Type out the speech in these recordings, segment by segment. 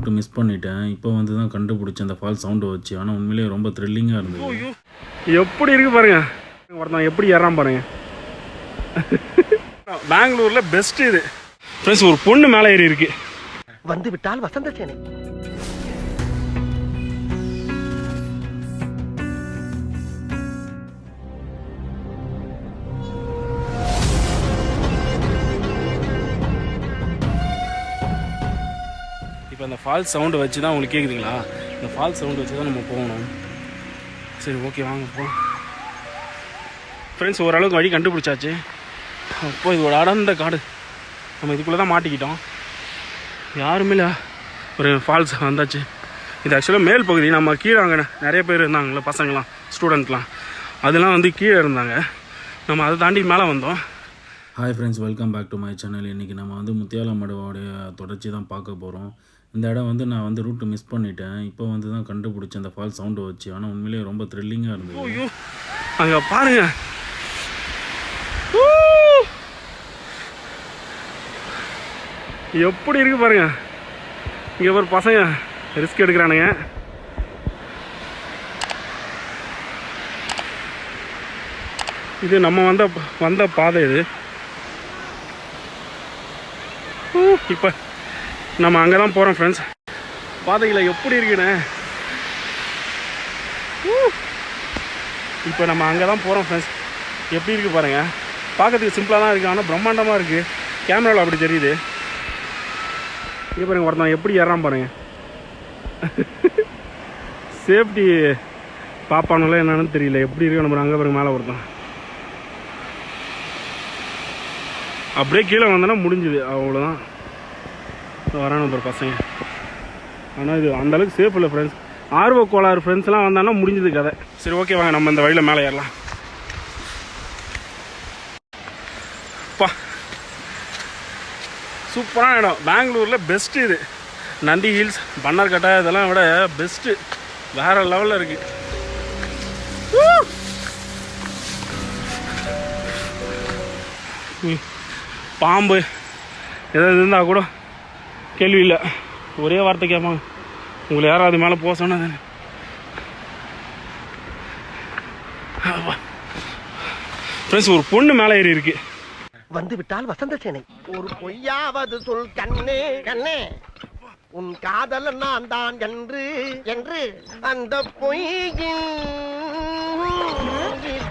Route miss பண்ணிட்டேன். இப்போ வந்து தான் கண்டுபிடிச்சேன் அந்த ஃபால் சவுண்டை வச்சு. ஆனால் உண்மையிலேயே ரொம்ப த்ரில்லிங்காக இருந்தது. எப்படி இருக்கு பாருங்க. ஒருத்தன் எப்படி ஏறான் பாருங்க. பெங்களூர்ல பெஸ்ட் இது. ஃப்ரெண்ட்ஸ் ஒரு பொண்ணு மேலே ஏறி இருக்கு. வந்து விட்டால் வசந்த சேனை. அந்த ஃபால்ஸ் சவுண்டை வச்சு தான் உங்களுக்கு கேட்குதுங்களா இந்த ஃபால்ஸ் சவுண்டு வச்சு தான் நம்ம போகணும். சரி ஓகே வாங்க போ. ஃப்ரெண்ட்ஸ் ஓரளவுக்கு வழி கண்டுபிடிச்சாச்சு. அப்போ இது ஒரு அடர்ந்த காடு. நம்ம இதுக்குள்ளே தான் மாட்டிக்கிட்டோம். யாருமே இல்லை ஒரு ஃபால்ஸ் வந்தாச்சு. இது ஆக்சுவலாக மேல் பகுதி. நம்ம கீழே அங்கே நிறைய பேர் இருந்தாங்களே பசங்களாம் ஸ்டூடெண்ட்லாம் அதெல்லாம் வந்து கீழே இருந்தாங்க. நம்ம அதை தாண்டி மேலே வந்தோம். Hi friends welcome back to my channel இன்றைக்கி நம்ம வந்து முத்தியாலம்மடுவோடைய தொடர்ச்சி தான் பார்க்க போகிறோம் இந்த இடம் வந்து நான் வந்து ரூட்டு மிஸ் பண்ணிட்டேன். இப்போ வந்து தான் கண்டுபிடிச்சேன் அந்த ஃபால் சவுண்டை வச்சு. ஆனால் உண்மையிலேயே ரொம்ப த்ரில்லிங்காக இருந்தது. அங்கே பாருங்க. எப்படி இருக்கு பாருங்க. இங்கே ஒரு பசங்க ரிஸ்க் எடுக்கிறானுங்க. இது நம்ம வந்த வந்த பாதை இது. இப்போ நம்ம அங்கே தான் போகிறோம் ஃப்ரெண்ட்ஸ் பாதையில் எப்படி இருக்குண்ணே இப்போ நம்ம அங்கே தான் போகிறோம் ஃப்ரெண்ட்ஸ் எப்படி இருக்குது பாருங்கள் பார்க்கறதுக்கு சிம்பிளாக தான் இருக்குது ஆனால் பிரம்மாண்டமாக இருக்குது கேமராவில் அப்படி தெரியுது. இங்கே பாருங்க ஒருத்தன் எப்படி ஏறான் பாருங்க. சேஃப்டி பாப்பானுங்களா என்னன்னு தெரியல. எப்படி இருக்கு நம்ம அங்கே பாருங்க மேலே ஒருத்தன். அப்படியே கீழே வந்தோன்னா முடிஞ்சுது. அவ்வளோதான் வரானு ஒரு பசங்க. ஆனால் இது அந்தளவுக்கு சேஃப் இல்லை ஃப்ரெண்ட்ஸ் ஆர்வ கோளாறு ஃப்ரெண்ட்ஸ்லாம் வந்தாங்கன்னா முடிஞ்சது கதை. சரி ஓகே வாங்க நம்ம இந்த வழியில் மேலே ஏறலாம். அப்பா சூப்பரான இடம். பெங்களூரில் பெஸ்ட்டு இது. நந்தி ஹில்ஸ் பன்னர்கட்டை இதெல்லாம் விட பெஸ்ட்டு வேற லெவலில் இருக்குது ம். பாம்பு. எதாவது இருந்தால் கூட கேள்வி இல்லை. ஒரே வார்த்தை கேட்பாங்க உங்களை யாராவது மேலே போக சொன்னது ஃப்ரெண்ட்ஸ் ஒரு பொண்ணு மேலே ஏறி இருக்கு. வந்து விட்டால் வசந்த சேனை. ஒரு பொய்யாவது சொல் கண்ணே. கண்ணே. உன் காதல் நான் தான் என்று என்று அந்த பொய்யின்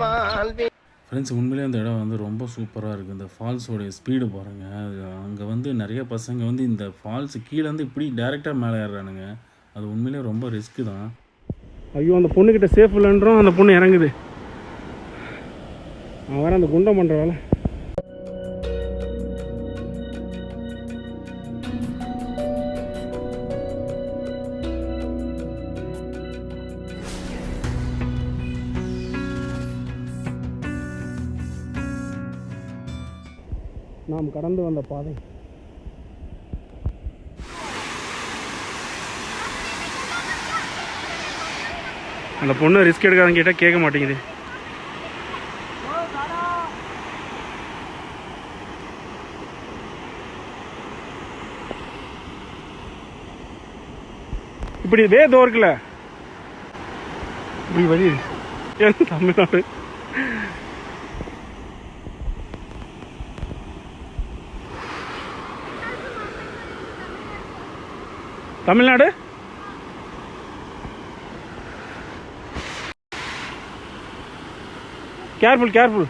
வாழ்வே ஃப்ரெண்ட்ஸ் உண்மையிலே அந்த இடம் வந்து ரொம்ப சூப்பராக இருக்குது இந்த ஃபால்ஸோடைய ஸ்பீடு பாருங்கள் அங்கே வந்து நிறைய பசங்க வந்து இந்த ஃபால்ஸ் கீழேருந்து இப்படி டேரெக்டாக மேலே ஏறுறானுங்க. அது உண்மையிலேயே ரொம்ப ரிஸ்க்கு தான். ஐயோ அந்த பொண்ணுக்கிட்ட சேஃப் இல்லைன்றோம் அந்த பொண்ணு இறங்குது. அவன் வேற அந்த குண்டம் பண்ணுற வேலை. நாம் கடந்து வந்த பாதை. அந்த பொண்ணு ரிஸ்க் எடுக்காதன்னு கேட்டால் கேட்க மாட்டேங்குது. இப்படி வே தோ இருக்குல்ல இப்படி வழி. தமிழ்நாடு? தமிழ்நாடு கேர்ஃபுல் கேர்ஃபுல்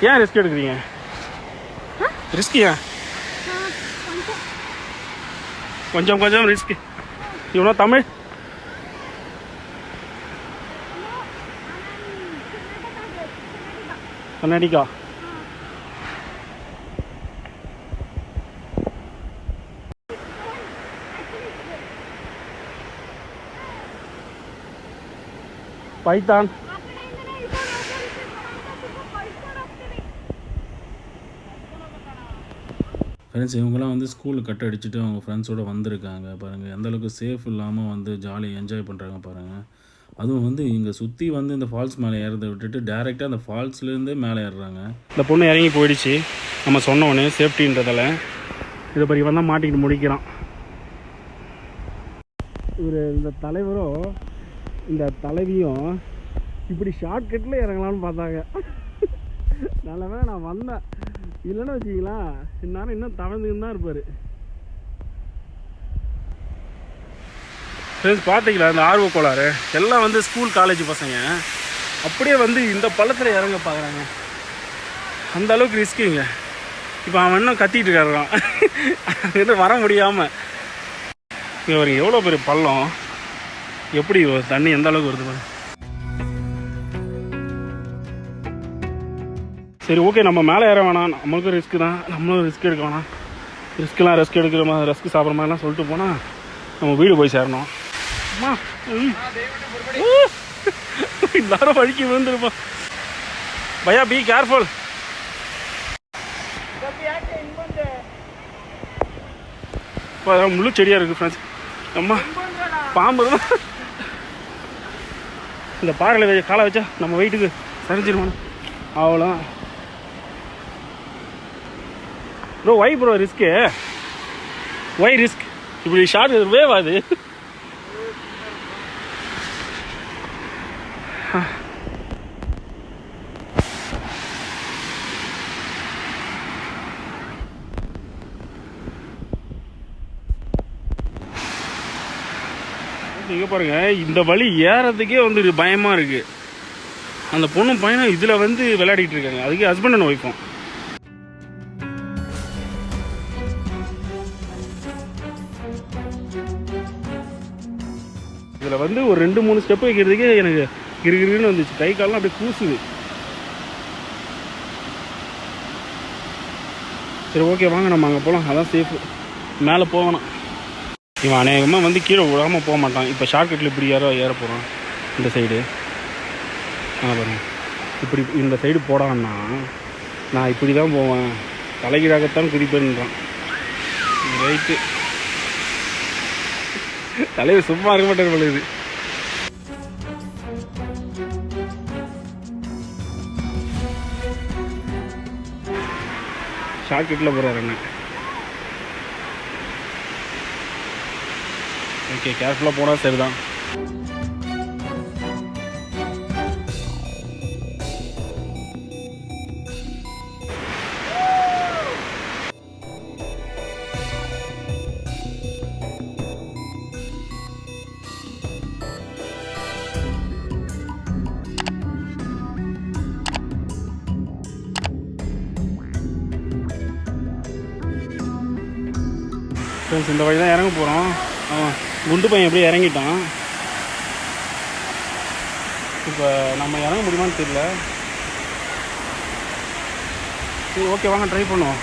ஏன் ரிஸ்க் எடுக்கிறீங்க? ரிஸ்க் ஏன் கொஞ்சம். கொஞ்சம் ரிஸ்க் இவனோ தமிழ்? கர்நாடிகா பைத்தான். ஃப்ரெண்ட்ஸ் இவங்கெல்லாம் வந்து ஸ்கூல் கட் அடிச்சுட்டு அவங்க ஃப்ரெண்ட்ஸோடு வந்திருக்காங்க. பாருங்கள் எந்த அளவுக்கு சேஃப் இல்லாமல் வந்து ஜாலியாக என்ஜாய் பண்ணுறாங்க பாருங்கள் அதுவும் வந்து இங்கே சுற்றி வந்து இந்த ஃபால்ஸ் மேலே ஏறதை விட்டுட்டு டேரெக்டாக அந்த ஃபால்ஸ்லேருந்தே மேலே ஏறுறாங்க. இந்த பொண்ணு இறங்கி போயிடுச்சு. நம்ம சொன்ன உடனே சேஃப்டின்றதால இதை பற்றி இவன் தான் மாட்டிக்கிட்டு முடிக்கிறான். இவர் இந்த தலைவரும் இந்த தலைவியும் இப்படி ஷார்ட்கட்டில் இறங்கலாம்னு பார்த்தாங்க. நல்லவே நான் வந்தேன். இல்லைன்னு வச்சிங்களா இந்நேரம் இன்னும் தவழ்ந்துன்னு தான் இருப்பார். ஃப்ரெண்ட்ஸ் பார்த்தீங்களா இந்த ஆர்வ கோளாறு. எல்லாம் வந்து ஸ்கூல் காலேஜ் பசங்க. அப்படியே வந்து இந்த பள்ளத்தில் இறங்க பார்க்குறாங்க அந்த அளவுக்கு ரிஸ்க்குங்க இப்போ அவன் இன்னும் கத்திட்டு இருக்காரான் அங்கேருந்து வர முடியாமல் இங்கே ஒரு எவ்வளோ பெரிய பள்ளம். எப்படி தண்ணி எந்த அளவுக்கு வருது பாருங்க. சரி ஓகே நம்ம மேலே ஏற வேணாம். நம்மளுக்கும் ரிஸ்க்கு தான். நம்மளும் ரிஸ்க் எடுக்க வேணாம். ரிஸ்க்கெலாம் ரிஸ்க் எடுக்கிற மாதிரி ரிஸ்க் சாப்பிட்ற மாதிரிலாம் சொல்லிட்டு போனால் நம்ம வீடு போய் சேரணும். அம்மா. ம். எல்லாரும் வழுக்கி விழுந்துருப்போம் பையா பி கேர்ஃபுல் இப்போ அதான் முள்ளு செடியாக இருக்குது ஃப்ரெண்ட்ஸ் அம்மா பாம்பு தான். இந்த பாறையில் வச்ச காலை வச்சா நம்ம வெயிட்டுக்கு சரிஞ்சிருவோம் அவ்வளோ bro why bro risk why risk இப்படி ஷார்ட் வேவாது இங்கே பாருங்க இந்த வழி ஏறதுக்கே வந்து பயமாக பயமா இருக்கு. அந்த பொண்ணும் பையனும் இதில் வந்து விளையாடிட்டு இருக்காங்க. அதுக்கு ஹஸ்பண்ட் அண்ட் ஒய்ஃபும் இதில் வந்து ஒரு ரெண்டு மூணு ஸ்டெப் வைக்கிறதுக்கே எனக்கு கிருகிருன்னு வந்துச்சு. கை காலெலாம் அப்படியே கூசுது. சரி ஓகே வாங்க நம்ம அங்கே போகலாம் அதான் சேஃபு மேலே போகணும். இவன் அநேகமாக வந்து கீழே விடாமல் போக மாட்டான். இப்போ ஷார்ட்கட்டில் இப்படி ஏற ஏற போகிறான் இந்த சைடு ஆ பாருங்க. இப்படி இந்த சைடு போடான்னா நான் இப்படி தான் போவேன். தலைகீழாகத்தான் குதிப்பேன்றான். ரைட்டு தலைவர் சும்மா இருக்க மாட்டேன் இது. ஷார்ட்கட்டில் போகிறார் என்ன ஓகே கேர்ஃபுல்லாக போனால் சரிதான். ஃப்ரெண்ட்ஸ் இந்த வழி தான் இறங்க போகிறோம் ஆமாம் குண்டு பையன் எப்படியே இறங்கிட்டான். இப்போ நம்ம இறங்க முடியுமான்னு தெரியல. சரி ஓகே வாங்க ட்ரை பண்ணுவோம்.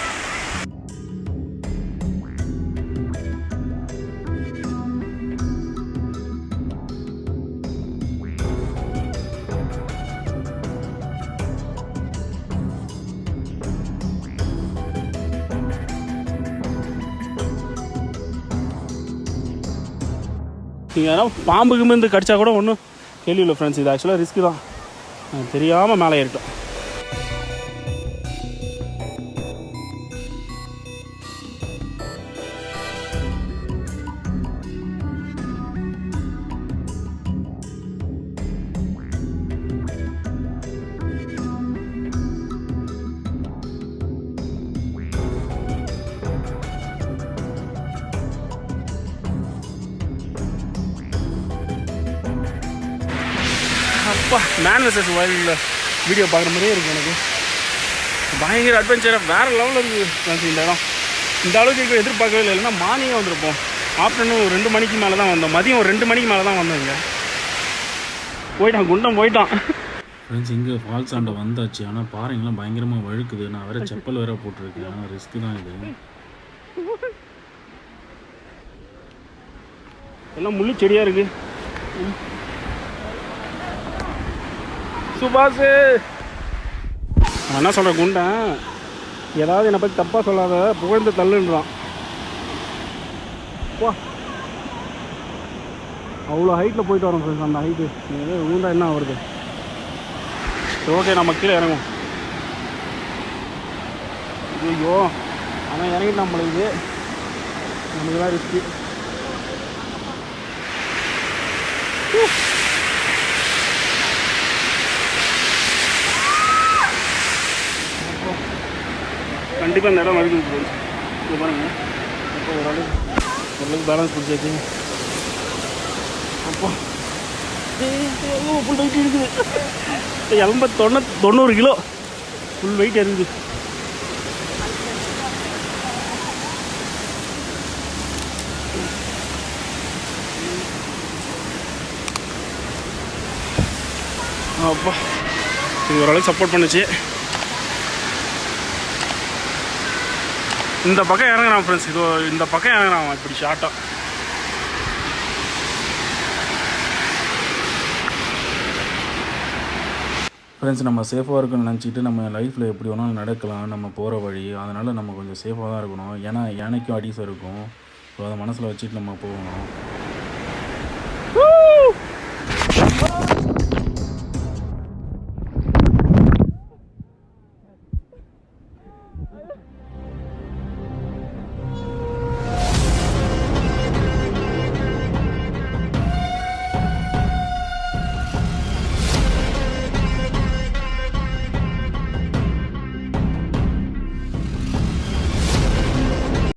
நீங்கள் யாராவது பாம்புக்கு இருந்து கடிச்சா கூட ஒன்றும் கேள்வி இல்லை ஃப்ரெண்ட்ஸ் இது ஆக்சுவலாக ரிஸ்க்கு தான். தெரியாமல் மேலே ஏறிட்டோம். அப்பா மேன் வெசஸ் வைல்டில் வீடியோ பார்க்குற மாதிரியே இருக்குது எனக்கு. பயங்கர அட்வென்ச்சராக வேறு லெவலில் இருக்குது இந்த இடம். இந்த அளவுக்கு எதிர்பார்க்கவே இல்லை இல்லைன்னா மார்னிங்கே வந்திருப்போம். ஆஃப்டர்நூன் ஒரு ரெண்டு மணிக்கு மேலே தான் வந்தோம். மதியம் ஒரு ரெண்டு மணிக்கு மேலே தான் வந்தோம் இங்கே. போயிட்டான் குண்டம் போயிட்டான். ஃப்ரெண்ட்ஸ் இங்கே ஃபால்ஸ் ஆண்ட வந்தாச்சு. ஆனால் பாறைங்கெல்லாம் பயங்கரமாக வழுக்குது. நான் வேறு செப்பல் வேற போட்டிருக்கேன். ஆனால் ரிஸ்க்கு தான் இது. எல்லாம் முள்ளு செடியாக இருக்கு. சுபாஷு. நான் என்ன சொல்கிற குண்டன் ஏதாவது என்னை பற்றி தப்பாக சொல்லாத புகழ்ந்து தள்ளுன்றான். போ. அவ்வளோ ஹைட்டில் போயிட்டு வரோம் ஃப்ரெண்ட்ஸ் அந்த ஹைட்டு ஏதோ ஊண்டா என்ன வருது சரி ஓகே நம்ம கீழே இறங்குவோம். ஐயோ ஆனால் இறங்கிட்டு நம்மளுக்கு நமக்கு தான் ரிஸ்க்கு கண்டிப்பாக நேரம் இடம் வரைக்கும் இது பாருங்க. இப்போ ஓரளவுக்கு ஓரளவுக்கு பேலன்ஸ் பிடிச்சாச்சு. அப்போ ஃபுல் வெயிட் இருக்குது. எண்பத்தி தொண்ணூ தொண்ணூறு கிலோ. ஃபுல் வெயிட் இருக்குது. அப்பா இது ஓரளவுக்கு சப்போர்ட் பண்ணுச்சு. இந்த பக்கம் இறங்குறான் ஃப்ரெண்ட்ஸ் இதோ இந்த பக்கம் இறங்குறான் இப்படி ஷார்ட்டாக ஃப்ரெண்ட்ஸ் நம்ம சேஃபாக இருக்குன்னு நினச்சிட்டு நம்ம லைஃப்பில் எப்படி வேணாலும் நடக்கலாம். நம்ம போகிற வழி. அதனால் நம்ம கொஞ்சம் சேஃபாக தான் இருக்கணும். ஏன்னா யானைக்கும் அடிசம் இருக்கும். ஸோ அதை மனசில் வச்சுட்டு நம்ம போகணும்.